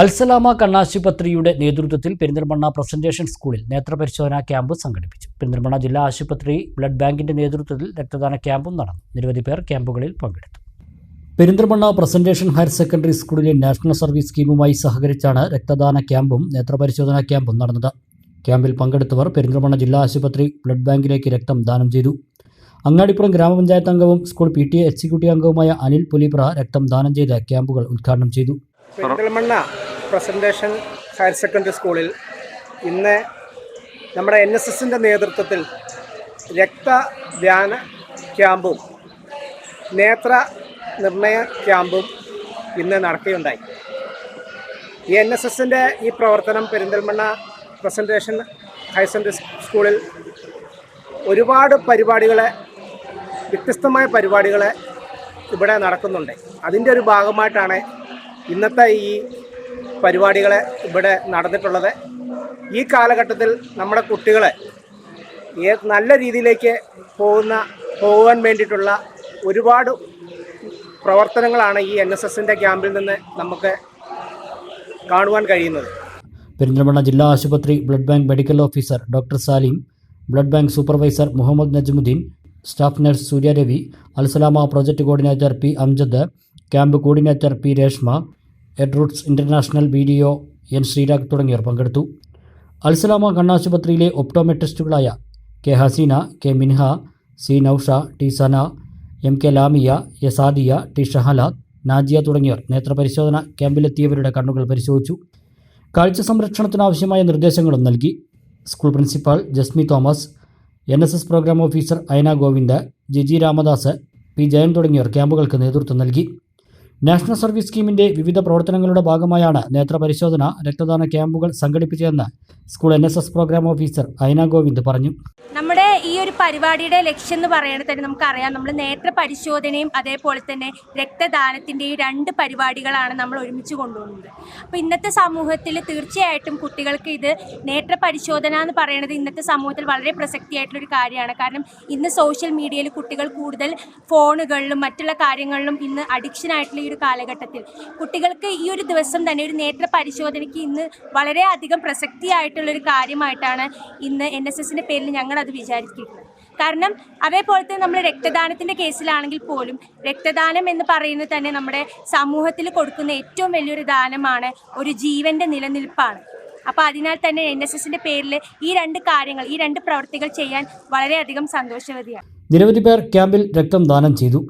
അൽസലാമ കണ്ണാശുപത്രിയുടെ നേതൃത്വത്തിൽ പെരിന്തൽമണ്ണ പ്രസന്റേഷൻ സ്കൂളിൽ നേത്രപരിശോധനാ ക്യാമ്പ് സംഘടിപ്പിച്ചു. പെരിന്തൽമണ്ണ ജില്ലാ ആശുപത്രി ബ്ലഡ് ബാങ്കിന്റെ നേതൃത്വത്തിൽ രക്തദാന ക്യാമ്പും നടന്നു. നിരവധി പേർ ക്യാമ്പുകളിൽ പങ്കെടുത്തു. പെരിന്തൽമണ്ണ പ്രസന്റേഷൻ ഹയർ സെക്കൻഡറി സ്കൂളിലെ നാഷണൽ സർവീസ് സ്കീമുമായി സഹകരിച്ചാണ് രക്തദാന ക്യാമ്പും നേത്രപരിശോധനാ ക്യാമ്പും നടന്നത്. ക്യാമ്പിൽ പങ്കെടുത്തവർ പെരിന്തൽമണ്ണ ജില്ലാ ആശുപത്രി ബ്ലഡ് ബാങ്കിലേക്ക് രക്തം ദാനം ചെയ്തു. അങ്ങാടിപ്പുറം ഗ്രാമപഞ്ചായത്ത് അംഗവും സ്കൂൾ പി ടി എക്സിക്യൂട്ടീവ് അംഗവുമായ അനിൽ പുലിപ്ര രക്തം ദാനം ചെയ്ത ക്യാമ്പുകൾ ഉദ്ഘാടനം ചെയ്തു. പെരിന്തൽമണ്ണ പ്രസന്റേഷൻ ഹയർ സെക്കൻഡറി സ്കൂളിൽ ഇന്ന് നമ്മുടെ എൻ എസ് എസിന്റെ നേതൃത്വത്തിൽ രക്തധ്യാന ക്യാമ്പും നേത്ര നിർണയ ക്യാമ്പും ഇന്ന് നടക്കുകയുണ്ടായി. ഈ എൻ എസ് എസിന്റെ ഈ പ്രവർത്തനം പെരിന്തൽമണ്ണ പ്രസന്റേഷൻ ഹയർ സെക്കൻഡറി സ്കൂളിൽ ഒരുപാട് പരിപാടികളെ വ്യത്യസ്തമായ പരിപാടികളെ ഇവിടെ നടക്കുന്നുണ്ട്. അതിന്റെ ഒരു ഭാഗമായിട്ടാണ് ഇന്നത്തെ ഈ പരിപാടികളെ ഇവിടെ നടന്നിട്ടുള്ളത്. ഈ കാലഘട്ടത്തിൽ നമ്മുടെ കുട്ടികളെ നല്ല രീതിയിലേക്ക് പോകുന്ന പോകാൻ വേണ്ടിയിട്ടുള്ള ഒരുപാട് പ്രവർത്തനങ്ങളാണ് ഈ എൻ എസ് എസിന്റെ ക്യാമ്പിൽ നിന്ന് നമുക്ക് കാണുവാൻ കഴിയുന്നത്. പെരിന്തൽമണ്ണ ജില്ലാ ആശുപത്രി blood bank medical officer doctor Salim blood bank supervisor Muhammad Najmuddin staff nurse Suryaravi Alsalama project coordinator P Amjad camp coordinator P Reshma Edroots international B D O N Sreerag തുടങ്ങിയവർ പങ്കെടുത്തു. അൽസലാമ കണ്ണാശുപത്രിയിലെ ഒപ്റ്റോമെട്രിസ്റ്റുകളായ K Haseena K Minha C Nousha T Sana M K Lamiya Yasadiya T Shahlad Najiya തുടങ്ങിയവർ നേത്രപരിശോധന ക്യാമ്പിലെത്തിയവരുടെ കണ്ണുകൾ പരിശോധിച്ചു. കാഴ്ച സംരക്ഷണത്തിനാവശ്യമായ നിർദ്ദേശങ്ങളും നൽകി. School principal Jasmi Thomas N S S program officer Ayana Govind G G Ramadas P Jayan തുടങ്ങിയവർ ക്യാമ്പുകൾക്ക് നേതൃത്വം നൽകി. നാഷണൽ സർവീസ് സ്കീമിന്റെ വിവിധ പ്രവർത്തനങ്ങളുടെ ഭാഗമായാണ് നേത്രപരിശോധന രക്തദാന ക്യാമ്പുകൾ സംഘടിപ്പിച്ചതെന്ന് school N program officer Ayana Govind പറഞ്ഞു. നമ്മുടെ ഈ പരിപാടിയുടെ ലക്ഷ്യം എന്ന് പറയുന്നത് തന്നെ നമുക്കറിയാം. നമ്മൾ നേത്ര പരിശോധനയും അതേപോലെ തന്നെ രക്തദാനത്തിന്റെയും രണ്ട് പരിപാടികളാണ് നമ്മൾ ഒരുമിച്ച് കൊണ്ടുപോകുന്നത്. അപ്പോൾ ഇന്നത്തെ സമൂഹത്തിൽ തീർച്ചയായിട്ടും കുട്ടികൾക്ക് ഇത് നേത്ര പരിശോധന എന്ന് പറയുന്നത് ഇന്നത്തെ സമൂഹത്തിൽ വളരെ പ്രസക്തിയായിട്ടുള്ളൊരു കാര്യമാണ്. കാരണം ഇന്ന് സോഷ്യൽ മീഡിയയിൽ കുട്ടികൾ കൂടുതൽ ഫോണുകളിലും മറ്റുള്ള കാര്യങ്ങളിലും ഇന്ന് അഡിക്ഷൻ ആയിട്ടുള്ള ഈ ഒരു കാലഘട്ടത്തിൽ കുട്ടികൾക്ക് ഈ ഒരു ദിവസം തന്നെ ഒരു നേത്ര പരിശോധനയ്ക്ക് ഇന്ന് വളരെയധികം പ്രസക്തിയായിട്ടുള്ളൊരു കാര്യമായിട്ടാണ് ഇന്ന് എൻ എസ് എസിന്റെ പേരിൽ ഞങ്ങളത് വിചാരിക്കുന്നത് കാരണം അതേപോലത്തെ നമ്മൾ രക്തദാനത്തിന്റെ കേസിലാണെങ്കിൽ പോലും രക്തദാനം എന്ന് പറയുന്നത് തന്നെ നമ്മുടെ സമൂഹത്തിൽ കൊടുക്കുന്ന ഏറ്റവും വലിയൊരു ദാനമാണ് ഒരു ജീവന്റെ നിലനിൽപ്പാണ്. അപ്പോൾ അതിനാൽ തന്നെ എൻ എസ് എസിന്റെ പേരിൽ ഈ രണ്ട് കാര്യങ്ങൾ ഈ രണ്ട് പ്രവൃത്തികൾ ചെയ്യാൻ വളരെയധികം സന്തോഷവതിയാണ്. നിരവധി പേർ ക്യാമ്പിൽ രക്തം ദാനം ചെയ്തു.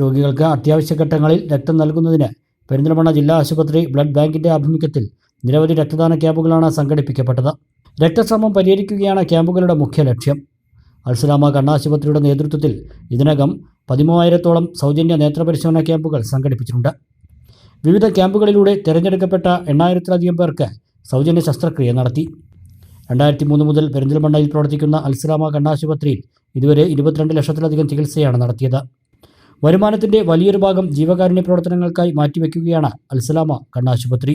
രോഗികൾക്ക് അത്യാവശ്യ ഘട്ടങ്ങളിൽ രക്തം നൽകുന്നതിന് പെരിന്തൽമണ്ണ ജില്ലാ ആശുപത്രി ബ്ലഡ് ബാങ്കിന്റെ ആഭിമുഖ്യത്തിൽ നിരവധി രക്തദാന ക്യാമ്പുകളാണ് സംഘടിപ്പിക്കപ്പെട്ടത്. രക്തക്ഷാമം പരിഹരിക്കുകയാണ് ക്യാമ്പുകളുടെ മുഖ്യ ലക്ഷ്യം. അൽസലാമ കണ്ണാശുപത്രിയുടെ നേതൃത്വത്തിൽ ഇതിനകം പതിമൂവായിരത്തോളം സൗജന്യ നേത്രപരിശോധനാ ക്യാമ്പുകൾ സംഘടിപ്പിച്ചിട്ടുണ്ട്. വിവിധ ക്യാമ്പുകളിലൂടെ തിരഞ്ഞെടുക്കപ്പെട്ട എണ്ണായിരത്തിലധികം പേർക്ക് സൗജന്യ ശസ്ത്രക്രിയ നടത്തി. രണ്ടായിരത്തി മൂന്ന് മുതൽ പെരിന്തൽമണ്ണയിൽ പ്രവർത്തിക്കുന്ന അൽസലാമ കണ്ണാശുപത്രിയിൽ ഇതുവരെ ഇരുപത്തിരണ്ട് ലക്ഷത്തിലധികം ചികിത്സയാണ് നടത്തിയത്. വരുമാനത്തിന്റെ വലിയൊരു ഭാഗം ജീവകാരുണ്യ പ്രവർത്തനങ്ങൾക്കായി മാറ്റിവെക്കുകയാണ് അൽസലാമ കണ്ണാശുപത്രി.